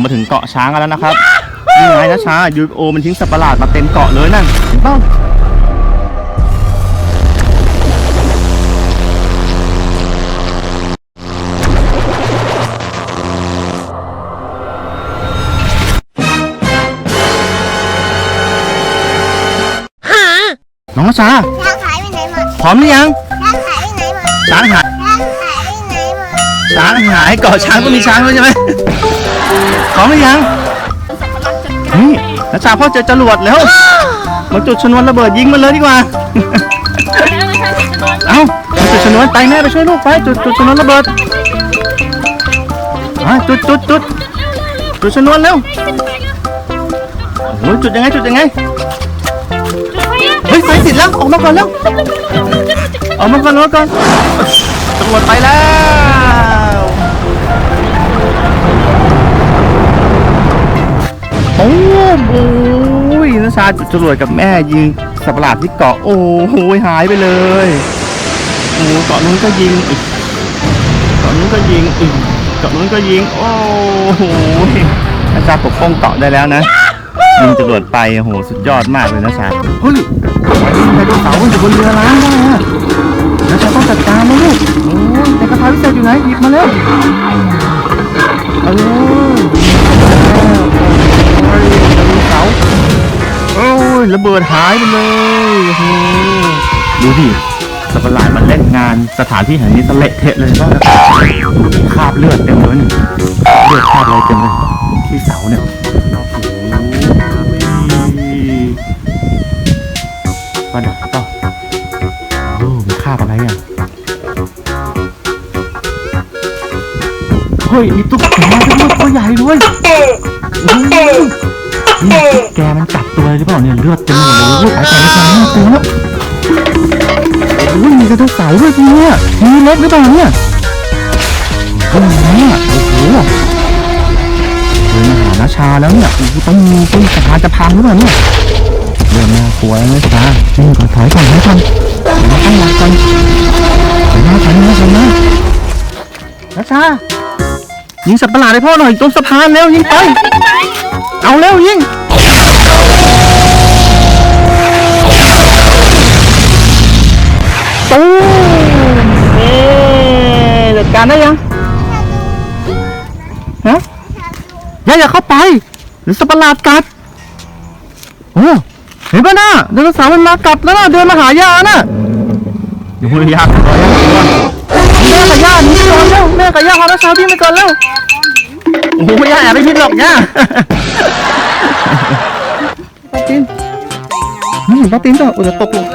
เรามาถึงเกาะช้างกันแล้วนะครับนี่ไงนะช้ายูโอมันทิ้งสัตว์ประหลาดมาเต็มเกาะเลยนั่นเห็นเปล่าน้องนะช้าช้างหายไปไหนหมดพร้อมหรือยังช้างหายไปไหนหมดช้างหายช้างหายไปไหนหมดช้างหายเกาะช้างก็มีช้างด้วยใช่ไหม พร้อมหรือยังนี่นะช้าพ่อเจอจรวดแล้วมาจุดชนวนระเบิดยิงมันเลยดีกว่า เอ้าจุดชนวนไปแม่ไปช่วยลูกไปจุดจุดชนวนระเบิดอะจุดจุดจุดจุดชนวนเร็วโอ้ยจุดยังไงจุดยังไงเฮ้ยไฟติดแล้วออกมาก่อนแล้วออกมาก่อนออกมาก่อนตำรวจไปแล้ว โอ้โหนะชาจุดจรวดกับแม่ยิงสัตว์ปะหลาดที่เกาะโอ้โหหายไปเลยโอ้เกาะนู้นก็ยิงอีกเกาะนู้นก็ยิงอีกเกาะนู้นก็ยิง โอ้โหอาจาปกป้องเกาะได้แล้วนะยิงจรวดไปโอ้โหสุดยอดมากเลยนะชาเฮ้ยไดโนเสาร์มันอยู่บนเรือล้างได้อะนชาต้องจัดการนะลูกโอ้ยแต่กระทะพิเศษอยู่ไหนหยิบมาเร็วเอาเลยโอ้ ยระเบิดหายไปเลยโอ้โหดูดิสัตว์ประหลาดมันเล่นงานสถานที่แห่งนี้สะเละเทะเลยก็คราบเลือดเต็มเลยนี่เลือดคราบอะไรเต็มเลยที่เสาเนี่ยโอ้ยว่าดับต่อโอ้มันคราบอะไรอะเฮ้ยมีตุ๊กแกด้วยตัวใหญ่ด้วยอ้ย นี่แกมันจับตัวหรือเปล่าเนี่ยเลือดเต็มหมดเลยโอ้ยตายตายตายน่ากลัวแล้วโอ้ยมีไดโนเสาร์ด้วยทีเนี่ยมีเล็กหรือเปล่าเนี่ยโอ้โหโอ้โหเดินมาหานาชาแล้วเนี่ยโอ้ต้องมีต้นสะพานจะพังหรือเปล่าเนี่ยเดินมากลัวแล้วนะสาจริงก่อนถอยก่อนถอยก่อนเดี๋ยวมาตั้งหลักก่อนถอยมาถอยมาถอยมานาชา ยิงสัตว์ประหลาดให้พ่อหน่อยตรงสะพานเร็วยิงไป เอาเร็วยิงตูมเอ๊ะจัดการได้ยังฮะอย่าอย่าเข้าไปหรือสัตว์ประหลาดกัดโอ้เห็นป่ะน่ะไดโนเสาร์มันมากัดแล้วน่ะเดินมาหายาน่ะดูยากตัวยังแม่กับย่าหนีก่อนเร็วแม่กับย่าพาไดโนเสาร์ทิ้งไปก่อนเร็ว โอ้โหย่าแอบไม่พิษหรอกย่าป้าตินนี่ป้าตินก็อุตส่าห์ตกลง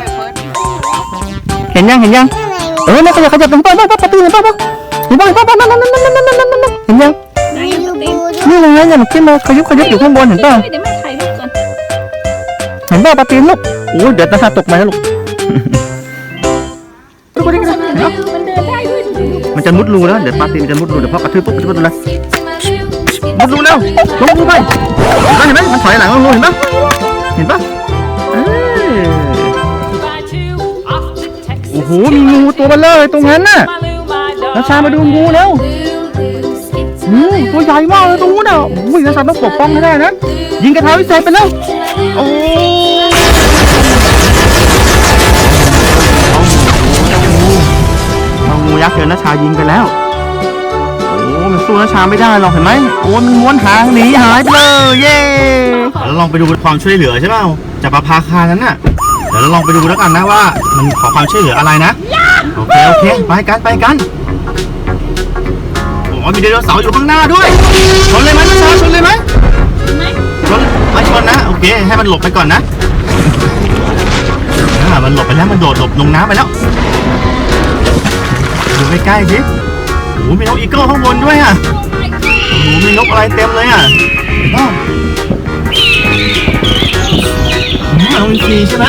เห็นยังเห็นยังเออแม่ขยับขยับตรงป้าป้าป้าตีนป้าป้าเห็นป้าเห็นป้าป้านั่นนั่นนั่นนั่นนั่นนั่นนั่นเห็นยังไหนดูบูดูนี่ไงเนี่ยมันขึ้นมาขยุบขยุบอยู่ข้างบนเห็นป่ะเดี๋ยวแม่ถ่ายรูปก่อนเห็นป่ะป้าตีนลูกโอ้ยเดี๋ยวจะตกมาแล้วลูกลูกคนนี้กันนะมันเดินได้ด้วยดูดิมันจะมุดรูแล้วเดี๋ยวป้าตีนจะมุดรูเดี๋ยวพ่อกระทืบปุ๊บจะมุดรูแล้ว มุดรูแล้วลงรูไปเห็นไหมมันถอยหลังลงรูเห็นปะเห็นปะเออโอ้โหมีงูตัวเบลเลยตรงนั้นน่ะนัชชามาดูงูแล้วอืมตัวใหญ่มากเลยตรงนู้นอะโอ้ยนัชชาต้องปกป้องให้ได้นะยิงกระทาวิเศษไปแล้วโอ้เอางูยักษ์เจอนัชชายิงไปแล้ว อ้มันสู้นัชชาไม่ได้หรอกเห็นไหมโอ้มันม้วนหางหนีหายไปเลยเย้แล้วลองไปดูความช่วยเหลือใช่เปล่าจากปลาพาคานั้นน่ะเดี๋ยวเราลองไปดูแล้วกันนะว่า มันขอความช่วยเหลืออะไรนะโอเคโอเคไปกันไปกันโอ้มีไดโนเสาร์อยู่ข้างหน้าด้วยชนเลยไหมนัชชาชนเลยไหมเห็นไหมชนไม่ชนนะโอเคให้มันหลบไปก่อนนะอ่ามันหลบไปแล้วมันโดดหลบลงน้ำไปแล้วดูใกล้ๆสิ โอ้มีนกอีเกิลข้างบนด้วยอะโอ้มีนกอะไรเต็มเลยอะเห็นป่ะนี่นกอินทรีใช่ไหม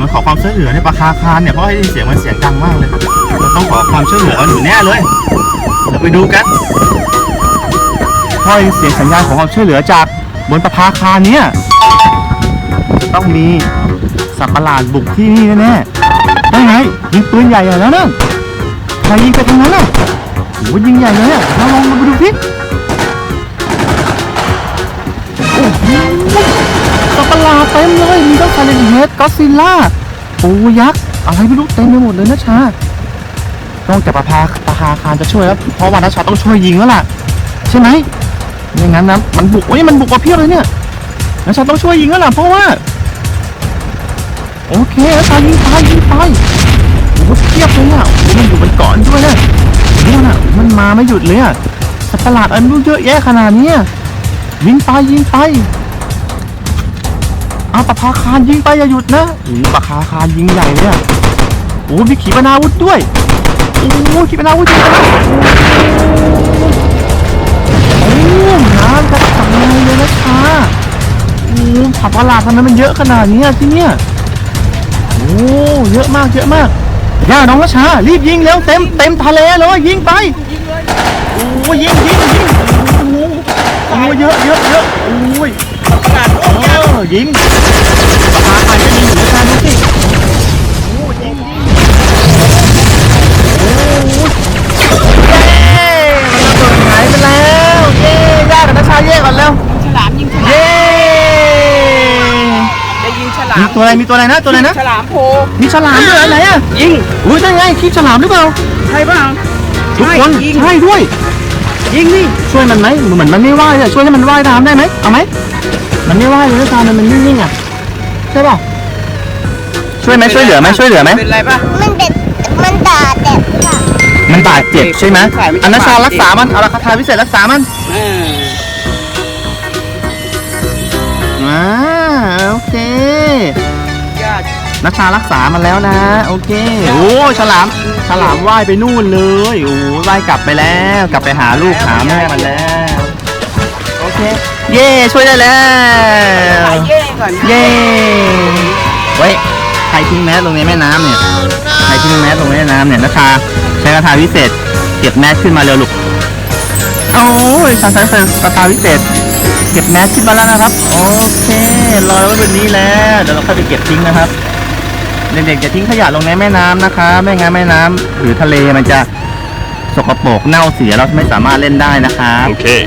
มันขอความช่วยเหลือในปลาคาคานเนี่ยเพราะให้ได้เสียงมันเสียงดังมากเลยมันต้องขอความช่วยเหลืออยู่แน่เลยเดี๋ยวไปดูกันพอเสียงสัญญาณของความช่วยเหลือจากบนประภาคารเนี้ยจะต้องมี สัตว์ประหลาดบุกที่นี่แน่ๆได้ไงยิงปืนใหญ่อะแล้วนั่นใครยิงไปทางนั้นน่ะโอ้ยยิงใหญ่เลยอะเราลองมาดูสิโอ้โหสัตว์ประหลาดเต็มเลย มีทั้งไซเลนเฮดก็ซิลล่าปูยักษ์ อะไรไม่รู้เต็มไปหมดเลยนะชาต้องจับประภาประภาคารจะช่วยแล้ว เพราะว่านะชาต้องช่วยยิงแล้วล่ะ ใช่ไหมไม่งั้นนะมันบุกโอ้ยมันบุกมาเพียบเลยเนี่ยนะชาต้องช่วยยิงแล้วล่ะเพราะว่า โอเคนะชายิงไปยิงไปโอ้โหเทียบเลยอะโอ้โหมันอยู่บนเกาะด้วยนะเนี่ยนะมันมาไม่หยุดเลยอะสัตว์ประหลาดอันรู้เยอะแยะขนาดนี้ยิงไปยิงไปเอาปะพาคารยิงไปอย่าหยุดนะโอ้โหปะพาคารยิงใหญ่เลยอะโอ้โหมีขีปนาวุธด้วยโอ้โหขีปนาวุธยิงไปโอ้โหน้ำกระจายเลยนะชาโอ้โหสัตว์ประหลาดทำไมมันเยอะขนาดนี้ที่เนี่ย โอ้เยอะมากเยอะมากย่าน้องรัชชารีบยิงเร็วเต็มเต็มทะเลเลยยิงไปโอ้ยิงยิงยิงโอ้โหโอ้เยอะเยอะเยอะโอ้ยเออยิงปากกาใครจะยิงอยู่ในการดูสิโอ้ยิงยิงโอ้เย้มันระเบิดหายไปแล้วเย้ย่ากับนัชชาเย่ก่อนเร็วฉลามยิงฉลามเย้จะยิงฉ ลามีมตัวอะไรมีตัวอะไรนะตัวอะไรนะ ฉลามโพมีฉลามด้วยอะไรอะยิงอุ้ยนั่นไงคลิปฉลามหรือเปล่าใช่เปล่าทุกคนยิงใช่ด้วย ยิงนี่ช่วยมันไหมเหมือนมันไม่ว่ายเลยช่วยให้มันว่ายน้ำได้ไหมเอาไหมมันไม่ว่ายเลยนะตามันมันนิ่งๆอะใช่ป่ะช่วยไหมช่วยเหลือไหมช่วยเหลือไหมเป็นไรป่ะมันเด็ดมันด่าเด็ดค่ะมันบาดเจ็บใช่ไหมใช่ไม่ใช่อันนั้นชาบาดเจ็บรักษามันเอาละคาถาพิเศษรักษามันเอออ่าโอเคญาติ นักชารักษามันแล้วนะ โอเค โอ้ฉลาม ฉลามว่ายไปนู่นเลยโอ้ว่ายกลับไปแล้ว กลับไปหาลูกหาแม่มันแล้ว โอเค เย่ช่วยได้แล้วถ่ายเย่ก่อนเย้เฮ้ยใครทิ้งแมสลงในแม่น้ำเนี่ย ใครทิ้งแมสลงในแม่น้ำเนี่ยนะคะใช้กระทาวิเศษ เก็บแมสขึ้นมาเร็วลูกโอ้ยฉันใช้กระทาวิเศษเก็บแมสขึ้นมาแล้วนะครับ โอเคลอยไว้บนนี้แล้ว เดี๋ยวเราค่อยไปเก็บทิ้งนะครับ เด็กๆจะทิ้งขยะลงในแม่น้ำนะคะ ไม่งั้นแม่น้ำหรือทะเลมันจะสกปรกเน่าเสียเราไม่สามารถเล่นได้นะครับ Okay.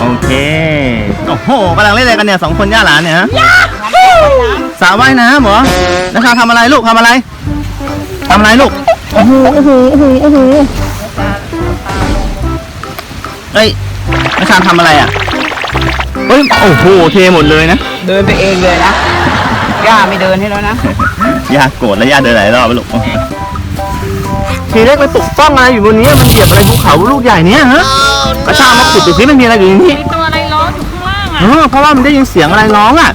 โอเคโอ้โหกำลังเล่นอะไรกันเนี่ยสองคนย่าหลานเนี่ยฮะสระว่ายน้ำเหรอนะคะทำอะไรลูกทำอะไรทำอะไรลูกโอ้โหโอ้โหโอ้โหโอ้โหเฮ้ยนักชาทำอะไรอะเฮ้ยโอ้โหเทหมดเลยนะ เดินไปเองเลยนะย่าไม่เดินให้แล้วนะ ย่าโกรธแล้วย่าเดินหลายรอบไปลูกทีเล็กไปปลุกป้องอะไรอยู่บนนี้มันเหยียบอะไรภูเขาลูกใหญ่เนี้ยฮะกระชากมาขุดดูสิมันมีอะไรอยู่ในนี้มีตัวอะไรร้อนอยู่ข้างล่างเออะอเพราะว่ามันได้ยินเสียงอะไรร้องอะ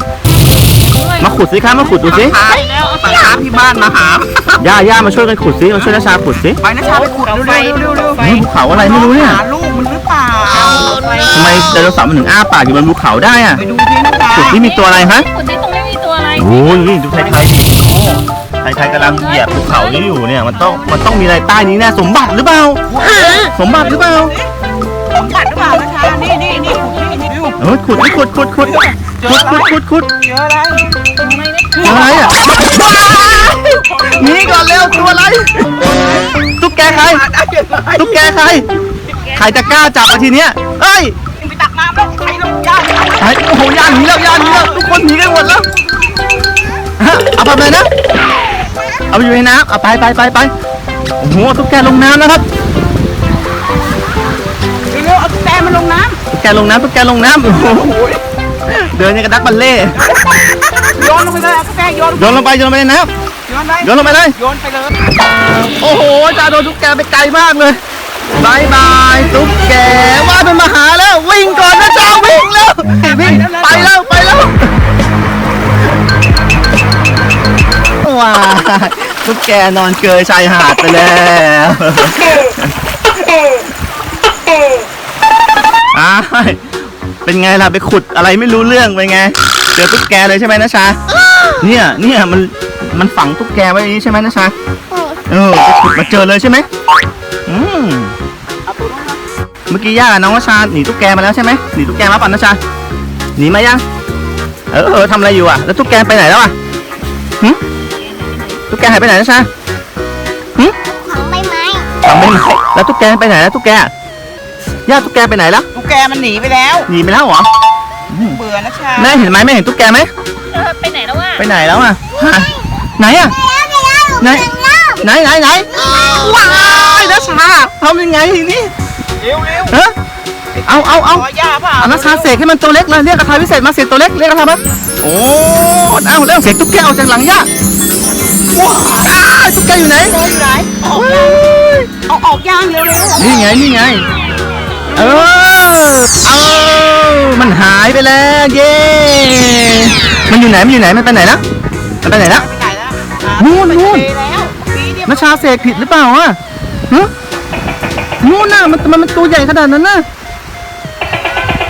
มาขุดสิคะมาขุดดูสิพาไปหาที่บ้านมาหาย่าย่ามาช่วยกันขุดสิมาช่วยนาชาขุดสิไปนะชาไปขุดเร็วๆเร็วๆเร็วๆนี่ภูเขาอะไรไม่รู้เนี่ยหาลูกมันหรือเปล่าทำไมไดโนเสาร์มันถึงอ้าปากอยู่บนภูเขาได้อะไปดูที่นะจ๊ะขุดที่มีตัวอะไรฮะขุดที่ตรงนี้มีตัวอะไรโอ้ยนี่ดูไทยไทยดิไทยไทยกำลังเหยียบภูเขานี้อยู่เนี่ยมันต้องมันต้องมีอะไรใต้นี้แน่สมบัติหรือเปล่าสมบัติหรือเปล่าสมบัติหรือเปล่านะชานี่นี่นี่ขุดนี่นี่ดูเออขุดนี่ขุดขุดขุดขุดขุดขุดขุดเจออะไรอะไรอะหนี่ก่อนเร็วตัวอะไรตุ๊กแกใครได้เจออะไรตุ๊กแกใครใครจะกล้าจับมาทีเนี้ยเอ้ยไปตักน้ำแล้วใครลงย่าไอ้โอ้โหย่านหนีแล้วย่านหนีแล้วทุกคนหนีกันหมดแล้ว ฮะเอาไปเลยนะ เอาไปอยู่ในน้ำเอาไปไปไปไปโอ้โหตุ๊กแกลงน้ำนะครับเร็วๆเอาตุ๊กแกมันลงน้ตุ๊กแกลงน้ำตุ๊กแกลงน้ำโอ้โหเดินยังกระดักบัลเล่ต์ำโยนลงไปเลยเอาตุ๊กแกโยนโยนลงไปโยนลงไปในน้โยนไปำโยนลงไปเลย โยนไปเลยโอ้โหจ่าโดนตุ๊กแกไปไกลมากเลยบายบายตุ๊กแกว่ายเป็นมาหาแล้ว วิ่งก่อนนะจ้าวิ่งแล้ววิ่งไปแล้วไปแล้ว ว้าตุ๊กแกนอนเกยชายหาดไปแล้วอ้ายเป็นไงล่ะไปขุดอะไรไม่รู้เรื่องเป็นไง เจอตุ๊กแกเลยใช่ไหมนะชา เนี่ยเนี่ยมันมันฝังตุ๊กแกไว้ในนี้ใช่ไหมนะชา เออไปขุดมาเจอเลยใช่ไหมอืมเมื่อกี้ย่าน้องวชาหนีตุ๊กแกมาแล้วใช่ไหมหนีตุ๊กแกมาปั่นนะชาหนีมายัง เออเออทำอะไรอยู่อะ แล้วตุ๊กแกไปไหนแล้วอะหึ ตุ๊กแกหายไปไหนนะชาหึของใบไม้ทำไม่ไหมแล้วตุ๊กแกไปไหนแล้วตุ๊กแกย่าตุ๊กแกไปไหนแล้วตุ๊กแกมันหนีไปแล้ว หนีไปแล้วเหรอเบื่อนะชาแม่เห็นไหมแม่เห็นตุ๊กแกไหมเออไปไหนแล้ววะไปไหนแล้วอะฮะไหนอะไหนไหนไหนไหนว้ายนัชชาทำยังไงทีนี้เร็วเร็วฮะเอาเอาเอาขอย่าเปล่าเอานัชชาเสกให้มันตัวเล็กเลยเรียกกระทาวิเศษมาเสกตัวเล็กเรียกกระทามาโอ้เอาเร็วเสกตุ๊กแกออกจากหลังย่า ว้าตุ๊กแกอยู่ไหนอยู่ไหนออกว้ายเอาออกยางเร็วเร็วนี่ไง นี่ไง เออ เอามันหายไปแล้ว เย้ มันอยู่ไหน มันอยู่ไหน มันไปไหนนะมันไปไหนนะ ไปไหนแล้วนู่นนู่น ไปแล้วปีเดียวนัชชาเสกผิดหรือเปล่าอะฮะนู่นน่ะมันมันมันตัวใหญ่ขนาดนั้นน่ะ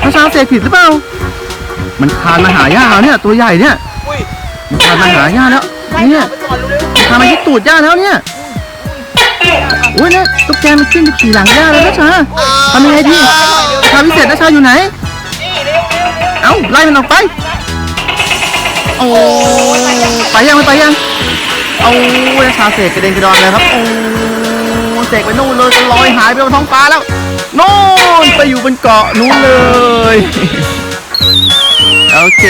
นัชชาเสกผิดหรือเปล่า มันคานมาหาย่าเนี่ย ตัวใหญ่เนี่ย อุ้ยมันคานมาหาย่าแล้วไปเนี่ยไปก่อน มาที่ตูดย่าแล้วเนี่ยอุ้ยเนี่ยตุ๊กแกมันขึ้นไปขี่หลังย่าแล้วนัชชาทำยังไงดีชาวิเศษนัชชาอยู่ไหนนี่เร็วเร็วเร็วเอ้าไล่มันออกไป โอ้ไปยังไม่ไปยัง เอาแล้วชาเสกกระเด็นกระดอนเลยครับ โอ้เสกไปนู่นเลยจะลอยหายไปบนท้องฟ้าแล้วนู่นไปอยู่บนเกาะนู้นเลย โอเค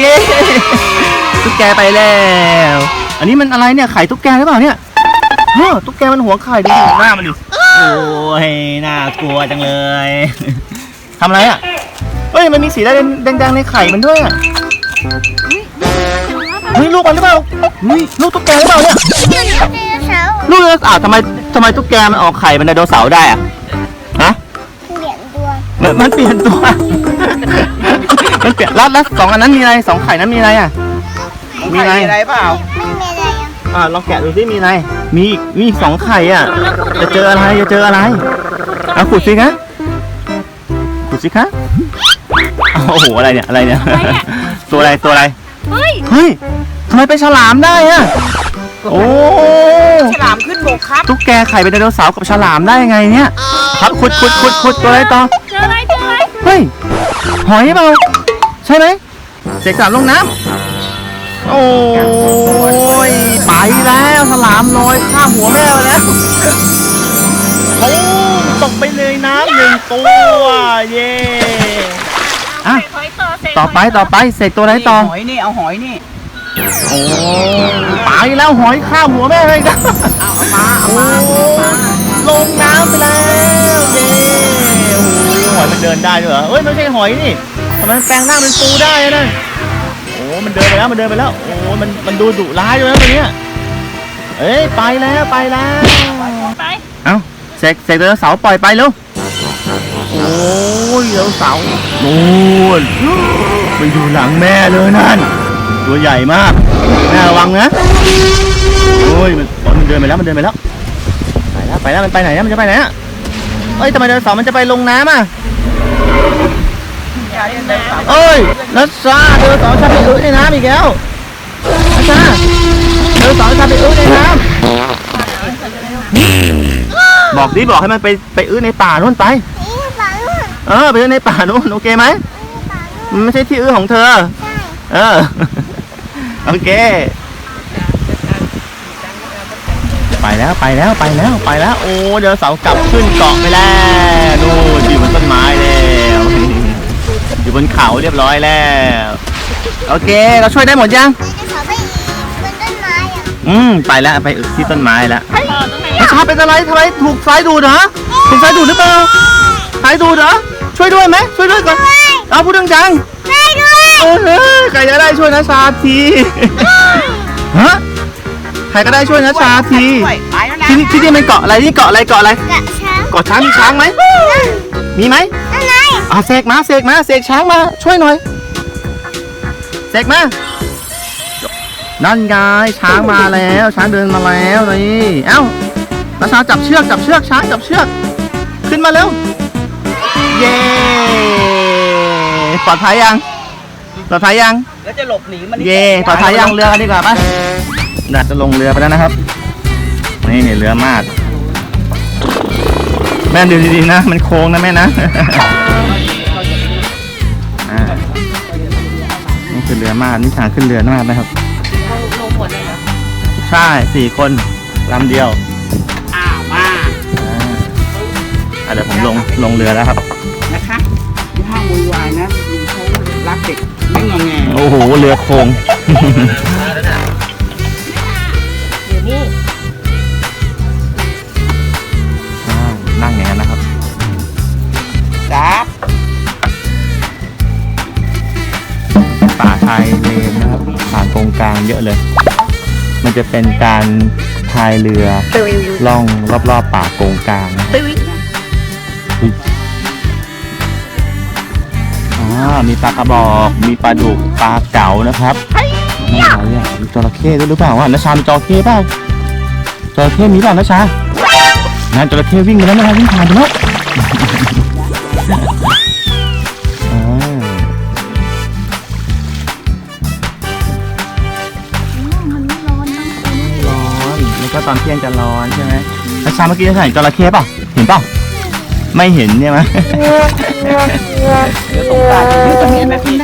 เย้ตุ๊กแกไปแล้ว อันนี้มันอะไรเนี่ยไข่ตุ๊กแกหรือเปล่าเนี่ยเฮ้อตุ๊กแกมันหัวไข่ดูหน้ามันดิโอ้ยน่ากลัวจังเลยทำอะไรอะเฮ้ยมันมีสีแดงแดงๆในไข่มันด้วยอะเฮ้ยลูกมันหรือเปล่าเฮ้ยลูกตุ๊กแกหรือเปล่าเนี่ยไดโนเสาร์ลูกเลยอ้าวทำไมทำไมตุ๊กแกมันออกไข่เป็นไดโนเสาร์ได้อะฮะเปลี่ยนตัวมันมันเปลี่ยนตัว มันเปลี่ยนแล้วแล้วสองอันนั้นมีอะไรสองไข่นั้นมีอะไรอะ มีอะไร มีอะไรเปล่า ไม่มีอะไรอะอ่าลองแกะดูสิมีอะไร มีอีกมีอีกสองไข่อะ จะเจออะไร จะเจออะไรเอาขุดสิคะขุดสิคะอ้าวโอ้โห อะไรเนี่ย อะไรเนี่ย ตัวอะไร ตัวอะไร เฮ้ยเฮ้ยทำไมเป็นฉลามได้อะโอ้ ฉลามขึ้นบกครับ ตุ๊กแกไข่เป็นไดโนเสาร์กับฉลามได้ยังไงเนี่ยครับขุดขุดขุดขุดตัวอะไรต่อ เจออะไรเจออะไรเฮ้ย หอยเปล่า ใช่ไหมเสกสามลงน้ำ โอ้ยไปแล้วฉลามลอยข้ามหัวแม่ไปแล้วโอ้ตกไปเลยน้ำหนึ่งตัวเย้อะเสกหอยต่อเสกต่อไปต่อไปเสกตัวอะไรต่อหอยนี่เอาหอยนี่โอ้ไปแล้วหอยข้ามหัวแม่เลยนะเอาเอามาเอาโอ้มาลงน้ำไปแล้วเย้โอ้โหหอยมันเดินได้ด้วยเหรอเอ้ยไม่ใช่หอยนี่ทำไมมันแปลงร่างเป็นปูได้อะนั่นโอ้ มันเดินไปแล้วมันเดินไปแล้วโอ้มันมันดูดุร้ายด้วยนะตัวเนี้ยเอ้ยไปแล้วไปแล้วไปเอ้าเสกเสกไดโนเสาร์ปล่อยไปเร็วโอ้ยไดโนเสาร์นู่นมันอยู่หลังแม่เลยนั่น ตัวใหญ่มากแม่ระวังนะโอ้ยมันโอ้ยมันเดินไปแล้วมันเดินไปแล้วไปแล้วไปแล้วมันไปไหนอะมันจะไปไหนอะเอ้ยทำไมไดโนเสาร์มันจะไปลงน้ำอะ เอ้ยนัชชาไดโนเสาร์ชอบไปอึในน้ำอีกแล้วนัชชาไดโนเสาร์ชอบไปอึในน้ำบอกดิบอกให้มันไปไปอึในป่านู่นไปนี่ฝังนู่นเออ ไปอึในป่านู่นโอเคไหมนี่ฝังนู่นมันไม่ใช่ที่อึของเธอใช่เออ โอเค ไปแล้วไปแล้วไปแล้วไปแล้ว โอ้เดี๋ยวเสากลับขึ้นเกาะไปแล้วนู่นอยู่บนต้นไม้แล้ว อยู่บนเขาเรียบร้อยแล้ว โอเค เราช่วยได้หมดยังไดโนเสาร์ไปอีกบนต้นไม้อะอืม ไปแล้วไปอึที่ต้นไม้แล้วต่อตรงไหนนัชชาเป็นอะไรทำไมถูกสายดูดเหรอถูกสายดูดหรือเปล่าสายดูดเหรอ ช่วยด้วยไหมช่วยด้วยก่อน เอาพูดดังๆได้ด้วยเออใครก็ได้ช่วยนะชาทีฮะ ใครก็ได้ช่วยนะชาทีไปแล้วนะที่นี่ที่นี่มันเกาะอะไรนี่เกาะอะไรเกาะอะไร กระช้างเกาะช้างมีช้างไหม มีไหมนั่นไง อ่าเสกมาเสกมาเสกช้างมา ช่วยหน่อยเสกมานั่นไงช้างมาแล้ว ช้างเดินมาแล้วนี่เอ้านาชาจับเชือกจับเชือกช้างจับเชือก ขึ้นมาเร็วเย้ปลอดภัยยังปลอดภัยยังแล้วจะหลบหนีมันเย่ต่อท้ายย่างเรือกันดีกว่าปะน่าจะลงเรือไปแล้วนะครับนี่เนี่ยเรือมาดแม่ดูดีๆนะ มันโค้งนะแม่นะ นี่คือเรือมาดนี่ทางขึ้นเรือมาดนะครับลงหมดเลยใช่สี่คนลำเดียวอ้าวมาอ่าเดี๋ยวผมลงลงเรือแล้วครับ นะคะอย่าห้ามวุ่นวายนะลุงเขารักเด็กไม่งงแงโอ้โหเรือโครงางเยอะเลย มันจะเป็นการพายเรือล่องรอบๆป่าโกงกลางนะตึ้ยอ่ามีปลากระบอก มีปลาดุก ปลาเก๋านะครับนี่อะไรอะมีจระเข้ด้วยหรือเปล่าวะนัชชามีจระเข้เปล่าจระเข้มีเปล่านัชชานั่นจระเข้วิ่งไปแล้วนะครับวิ่งผ่านไปแล้ว ตอนเที่ยงจะร้อนใช่ไหมนัชชาเมื่อกี้จะเห็นจระเข้เปล่าเห็นเปล่าไม่เห็นใช่ไหมเดี๋ยวสงกรารอยู่ตรงนี้นะพี่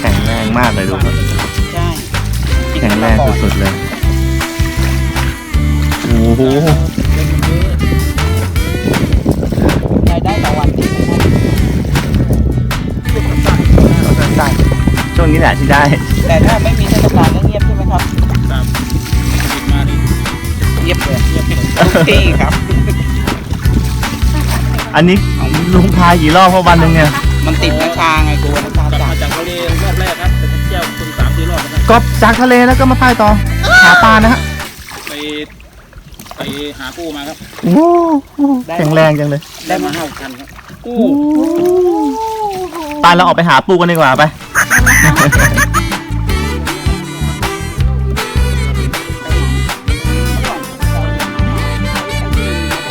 แข็งแรงมากเลยดูครับใช่แข็งแรงสุดๆเลยโอ้โหรายได้ต่อวันที่ได้ช่วงนี้แหละที่ได้ แต่ถ้าไม่ เงียบเลยเงียบเลยทุกที่ครับ อันนี้ลุงพายกี่รอบเพราะวันหนึ่งเนี่ยมันติดนะชาไงกลัวนะชากลับจับมาจากทะเลรอบแรกครับแต่ผมเที่ยวคุณสามสี่รอบนะครับก็จากทะเลแล้วก็มาพายต่อหาปลานะฮะไปไปหาปูมาครับ โอ้โหแข็งแรงจังเลยได้มาห้าคันครับปูไปเราออกไปหาปูกันดีกว่าไป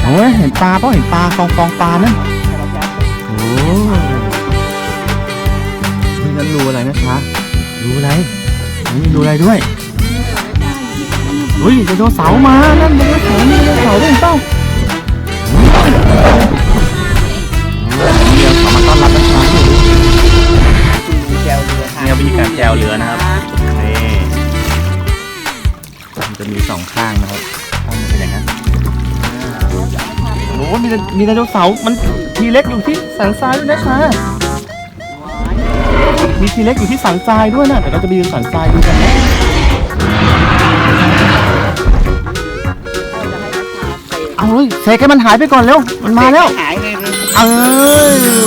โอ้ยเห็นปลาเปล่าเห็นปลาฟองฟองปลานั่นโอ้นี่นั่นรูอะไรนะคะรูอะไรนี่รูอะไรด้วยอุ้ยไดโนเสาร์มา นั่นไดโนเสาร์นี่ไดโนเสาร์ด้วยเห็นเปล่าเดี๋ยวขอมาต้อนรับนะคะแจวเรือค่ะเนี่ยวิธีการแจวเรือนะครับนี่มันจะมีสองข้างนะครับข้างมันเป็นอย่างนั้น โอ้โหมีมีไดโนเสาร์มันทีเล็กอยู่ที่สันทรายด้วยนะคะมีทีเล็กอยู่ที่สันทรายด้วยนะเดี๋ยวเราจะไปยืนสันทรายดูกันนะเอาเลยเสกให้มันหายไปก่อนเร็วมันมาแล้วหายเลยเออ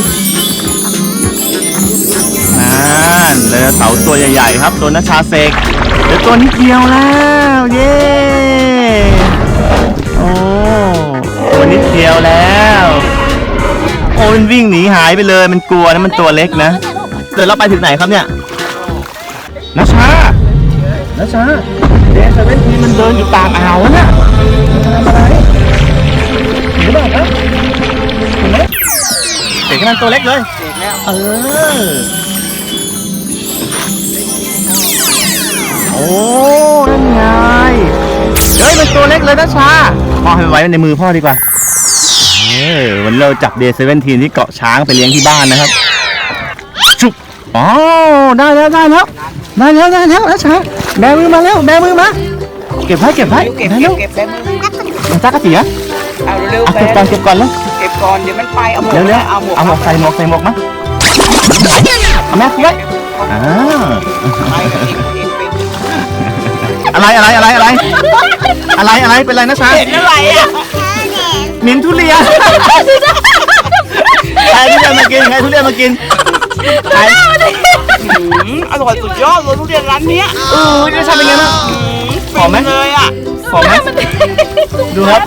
นั่นเลยเสาตัวใหญ่ๆครับตัวนัชชาเซกเดี๋ยวตัวนิดเดียวแล้ว เย้โอ้ตัว นิดเดียวแล้ว โอ้มันวิ่งหนีหายไปเลย มันกลัวนะมันตัวเล็กนะเดี๋ยวเราไปถึงไหนครับเนี่ยนัชชานัชชาเดนเซเว่นทีมันเดินอยู่ปากอ่าวน่ะมันทำอะไรเห็นหรือเปล่าครับเห็นไหมเด็กให้มันตัวเล็กเลยเสร็จแล้วเออโอ้นั่นไงเฮ้ยมันตัวเล็กเลยนะชาพ่อให้มันไว้ในมือพ่อดีกว่าเออ วันนี้เราจับเดย์เซเว่นทีที่เกาะช้างไปเลี้ยงที่บ้านนะครับชุบอ๋อได้แล้วได้แล้วได้แล้วได้แล้วนะชาแบมือมาแล้วแบมือมาเก็บไว้เก็บไว้เก็บได้เก็แล้บวเก็บได้มือมันจักกระเสียเอาเร็วเอาๆแฟเก็บก่อนนเก็บก่อนแล้วเก็บก่อนเดี๋ยวมันไปเอาหมวกเร็วเร็วเอาหมวกเอาหมวกใส่หมวกใส่หมวกมาเอาแม่เพื่อนอ่าไปเองเองไปอะไรอะไรอะไรอะไรอะไรอะไรเป็นไรนะชาเห็นอะไรอะ หมินทุเรียนใครทุเรียนมากินใครทุเรียนมากินใครอืมอร่อยสุดยอดเลยทุเรียนร้านเนี้ยเออรสชาติเป็นไงบ้างหอมไหมฟินเลยอะหอมไหมดูครับ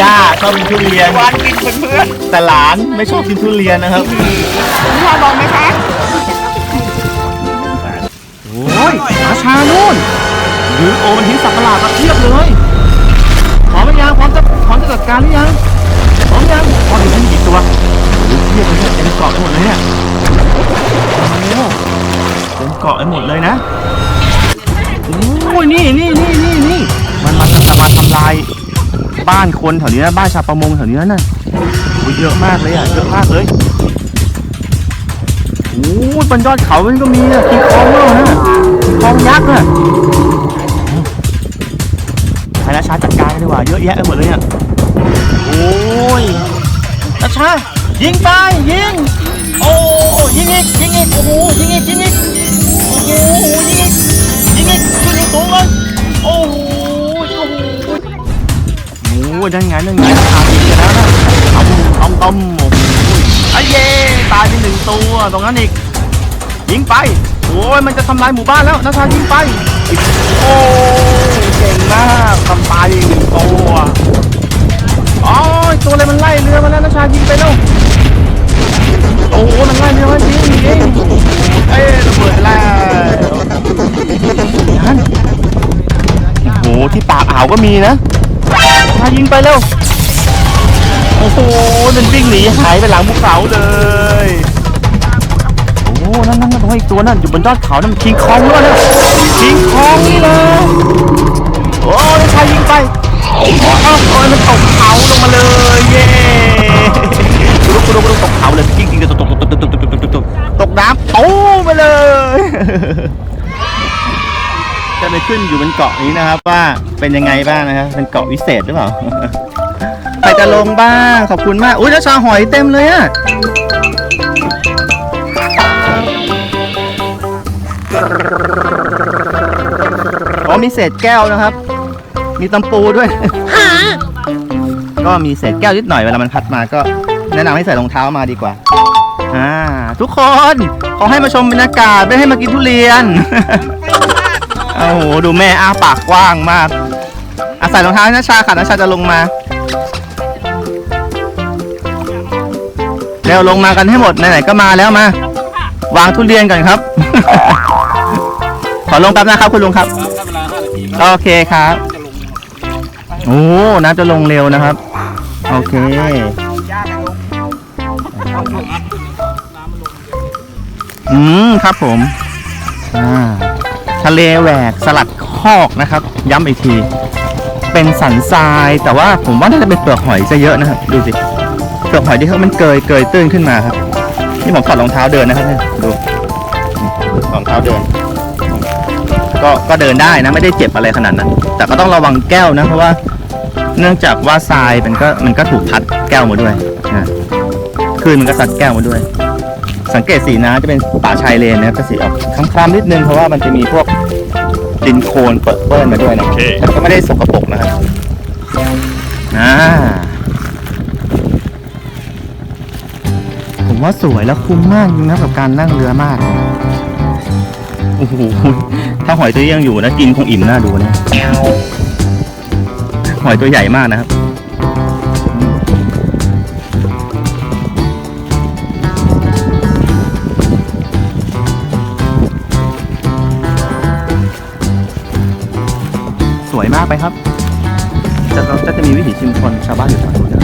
ย่าชอบกินทุเรียนหวานกินเพื่อนแต่หลานไม่ชอบกินทุเรียนนะครับๆคุณพ่อลองไหมคะโอ้ยราชานู่นยืนโอมันทิ้งสัตว์ประหลาดมาเทียบเลยพร้อมหรือยังพร้อมจะพร้อมจะจัดการหรือยัง พร้อมยังพร้อมอยู่ที่กี่ตัวโอ้ยเทียบเลยเนี่ยเต็มเกาะหมดเลยเนี่ยโอ้โหเต็มเกาะไปหมดเลยนะโอ้ยนี่นี่นี่นี่นี่มันมาจะมาทำลาย บ้านคนแถวนี้นะบ้านชาวประมงแถวนี้นะโอ้ยเยอะมากเลยอะเยอะมากเลยโอ้ยบนยอดเขามันก็มีนะกินคองแล้วนะคองยักษ์นะให้นะชาจัดการดีกว่าเยอะแยะไปหมดเลยเนี่ย ยนาชายิงไปยิง โอ้ยิงอีกยิงอีกโอ้โหยิงอีกยิงอีกโอ้โหยิงอีกยิงอีกขึ้นสูงเลยโอ้โหโอ้โหโอ้โหนั่นไงนั่นไงขาดอีกแล้วนะต้มต้มต้มโอ้โหไอ้เย่ตายไปหนึ่งตัวตรงนั้นอีกยิงไปโอ้ยมันจะทำลายหมู่บ้านแล้วนาชายิงไปโอ้ยเก่งมากทำตายอีกหนึ่งตัว อ๋อตัวอะไรมันไล่เรือมาแล้วนาชายิงไปแล้วโอ้โหมันไล่เรือมาจริงจริงเอ้ยระเบิดแล้วนั่นโอ้โหที่ปากอ่าวก็มีนะชายิงไปแล้วโอ้โหมันวิ่งหนีหายไปหลังภูเขาเลยโอ้นั่นนั่นนั่นตรงอีกตัวนั่นอยู่บนยอดเขานั่นมันคิงคองด้วยนะคิงคองนี่เลยโอ้ยใครยิงไป อ้โอ้มันตกเขาลงมาเลย เย้กูรู้กูรู้กูรู้ตกเขาเลยจริงจริงตกตกตกตกตกตกตกตกตกตกน้ำโอ้ไปเลยจะไปขึ้นอยู่บนเกาะนี้นะครับว่าเป็นยังไงบ้างนะครับเป็นเกาะวิเศษหรือเปล่าใครจะลงบ้างขอบคุณมากอุ้ยแล้วชาหอยเต็มเลยอะอ๋อมีเศษแก้วนะครับ มีตำปูด้วย ก็มีเศษแก้วนิดหน่อยเวลามันพัดมาก็แนะนำให้ใส่รองเท้ามาดีกว่า อ่า ทุกคนขอให้มาชมบรรยากาศไม่ให้มากินทุเรียน โอ้โหดูแม่อ้าปากกว้างมากอาใส่รองเท้าให้นะชาค่ะนะชาจะลงมาเร็วลงมากันให้หมดไหนๆก็มาแล้วมา วางทุเรียนก่อนครับ ขอลงแป๊บนะครับคุณลุงครับครับถ้าเวลา5นาทีโอเคครับจะลงโอ้น้ำจะลงเร็วนะครับ โอเคอืมครับผมอ่าทะเลแหวกสลัดคอกนะครับ ย้ำอีกที เป็นสันทรายแต่ว่าผมว่าน่าจะเป็นเปลือกหอยจะเยอะนะครับ ดูสิเปลือกหอยที่เขามันเกยเกยตื้นขึ้นมาครับ นี่ผมถอดรองเท้าเดินนะครับเนี่ยดูรองเท้าเดิน ก็ก็เดินได้นะไม่ได้เจ็บอะไรขนาดนั้น แต่ก็ต้องระวังแก้วนะเพราะว่า เนื่องจากว่าทรายมันก็มันก็ถูกพัดแก้วมาด้วยนะคลื่นมันก็ซัดแก้วมาด้วย สังเกตสีน้ำจะเป็นป่าชายเลนนะครับจะสีออกคล้ำๆนิดนึงเพราะว่ามันจะมีพวกดินโคลนเปิดเปื้อนมาด้วยนะแต่ก็ไม่ได้สกปรกนะครับอ่าผมว่าสวยและคุ้มมากจริงนะกับการนั่งเรือมากโอ้โหถ้าหอยตัวนี้ยังอยู่นะกินคงอิ่มน่าดูนะ หอยตัวใหญ่มากนะครับ สวยมากไปครับจะจะจะมีวิถีชุมชนชาวบ้านอยู่แถวนู้นนะ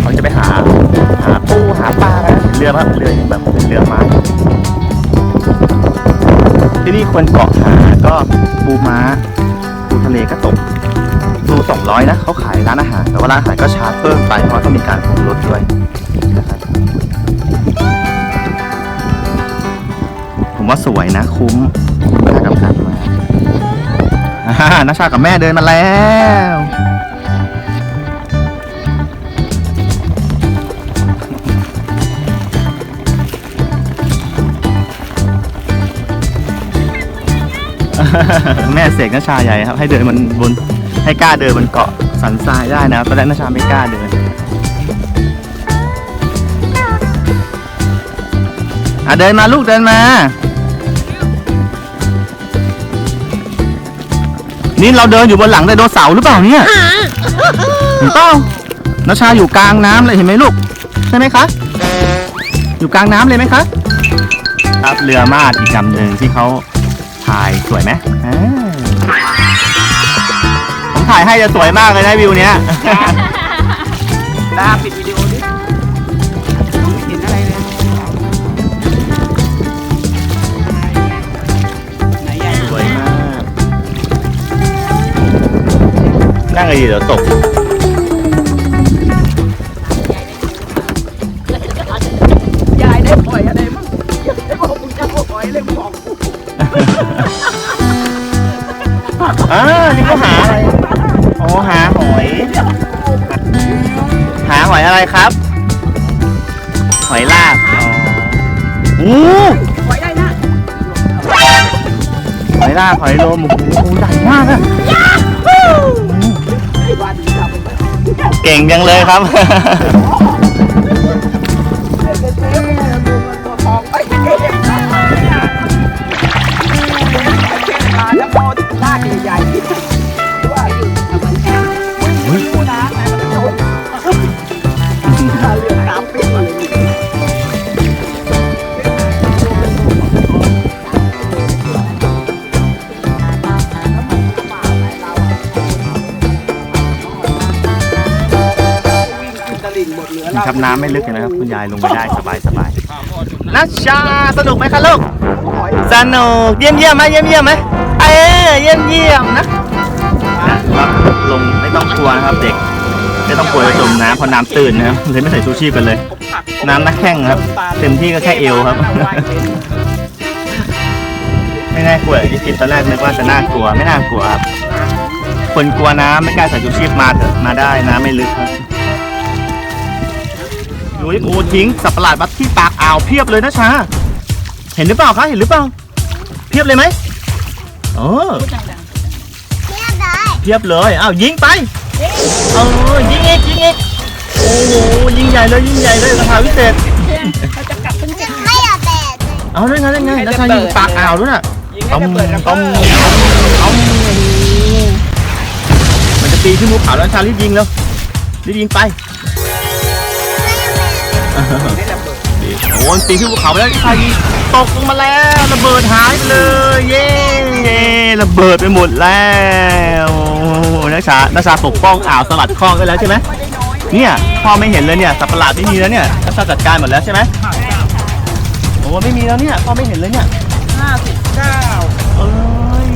เขาจะไปหาหาปูหาปลากันเรือแบบเรือแบบเป็นเรือไม้ที่นี่คนเกาะหาก็ปูม้าปูทะเลก็ตก ดูสองร้อยนะเขาขายร้านอาหาร แต่ว่าร้านอาหารก็ชาร์จเพิ่มไปเพราะต้องมีการปรุงรสด้วยนะครับผมว่าสวยนะคุ้มค่ากับการมาน้าชากับแม่เดินมาแล้วแม่เสกน้าชาใหญ่ครับ ให้เดินมันบน ให้กล้าเดินบนเกาะสันทรายได้นะตอนแรกน้าชาไม่กล้าเดินอะเดินมาลูกเดินมา นี่เราเดินอยู่บนหลังไดโนเสาร์หรือเปล่าเนี่ยเห็นเปล่าน้าชาอยู่กลางน้ำเลยเห็นไหมลูกใช่ไหมคะอยู่กลางน้ำเลยไหมคะครับเรือมาดอีกลำหนึ่งที่เขาถ่ายสวยไหมอ่าผม ถ่ายให้จะสวยมากเลยนะวิวเนี้ยดาปิดวิดีโอดิไม่เห็นอะไรเลยไหนใหญ่สวยมาก นั่งไงดีเดี๋ยวตก ยายได้ปล่อยอะไรมั้งไอ้บอกมึงจะปล่อยเลยมึงบอกอ่านี่ก็หาอะไร ครับ หอยลากหอยได้นะหอยลากหอยลมโอ้โหใหญ่มากอะเก่งจังเลยครับ ครับน้ำไม่ลึกเลยนะครับ คุณยายลงไปได้สบายสบายข้าวพ่อจมน้นัชชาสนุกไหมคะลูกสนุกเยี่ยมเยี่ยมไหมเยี่ยมเยี่ยมไหมเอ้ยเยี่ยมเยี่ยมนะครับลงไม่ต้องกลัวนะครับเด็กไม่ต้องกลัวจะจมน้ำเพราะน้ำตื้นนะครับเลยไม่ใส่ชูชีพกันเลย น้ำนักแข้งครับ เต็มที่ก็แค่เอวครับ ไม่น่ากลัวอย่างที่คิดตอนแรกนึกว่าจะน่ากลัวไม่น่ากลัวครับคนกลัวน้ำไม่กล้าใส่ชูชีพมาเถอะมาได้น้ำไม่ลึกครับ ยุ้ยโอทิ้งสับประหลาดมาที่ปากอ่าวเพียบเลยนะชา เห็นหรือเปล่าคะเห็นหรือเปล่า เพียบเลยไหมเออเทียบได้เพียบเลยอ้าวยิงไปเออยิงอีกยิงอีกโอ้โหยิงใหญ่เลยยิงใหญ่เลยราคาพิเศษไม่อากแตะเลยเอาได้ไงได้ไงราคายิงปากอ่าวด้วยน่ะ ยิงให้ระเบิดระต้เบิมดต้มมันจะตีขึ้นภูเขาวแล้วชารีบยิงแล้วรีบยิงไป โอ้ยตีขึ้นภูเขาไปแล้วชายิงตกลงมาแล้วระเบิดหายไปเลยเย้เย้ระเบิดไปหมดแล้วโอ้โหนักชานักชาปกป้องอ่าวสลัดคลองได้แล้วใช่ไหมเนี่ยพ่อไม่เห็นเลยเนี่ยสัตว์ประหลาดไม่มีแล้วเนี่ยนักชาจัดการหมดแล้วใช่ไหมโอ้ไม่มีแล้วเนี่ยพ่อไม่เห็นเลยเนี่ยห้าสิบเก้าเอ้ย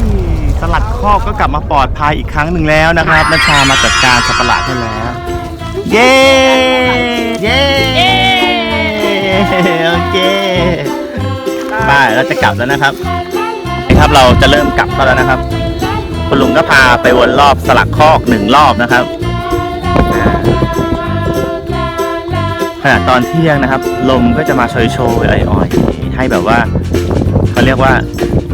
สลัดครอก็กลับมาปลอดภัยอีกครั้งหนึ่งแล้วนะครับนัชชามาจัดการสัตว์ประหลาดให้แล้วเย้เย้ โอเคไปเราจะกลับแล้วนะครับนะครับเราจะเริ่มกลับกันแล้วนะครับ คุณลุงก็พาไปวนรอบสลักคอกหนึ่งรอบนะครับขณะตอนเที่ยงนะครับ ลมก็จะมาโชยโชยๆอ่อยๆให้แบบว่าเขาเรียกว่า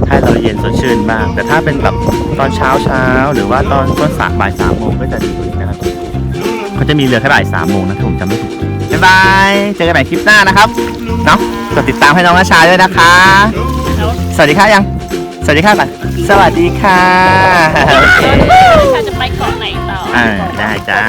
ให้เราเย็นสดชื่นบ้าง แต่ถ้าเป็นแบบตอนเช้าเช้าหรือว่าตอนต้นสายบ่ายสามโมงก็จะดีนะครับเขาจะมีเรือแค่บ่ายสามโมงนะถ้าผมจำไม่ผิดายบาย เจอกันใหม่คลิปหน้านะครับ เนาะกดติดตามให้น้องนาชาด้วยนะคะ สวัสดีค่ะยัง สวัสดีค่ะก่อนสวัสดีค่ะโอเคจะไปเกาะไหนต่อ อ่า ได้จ้า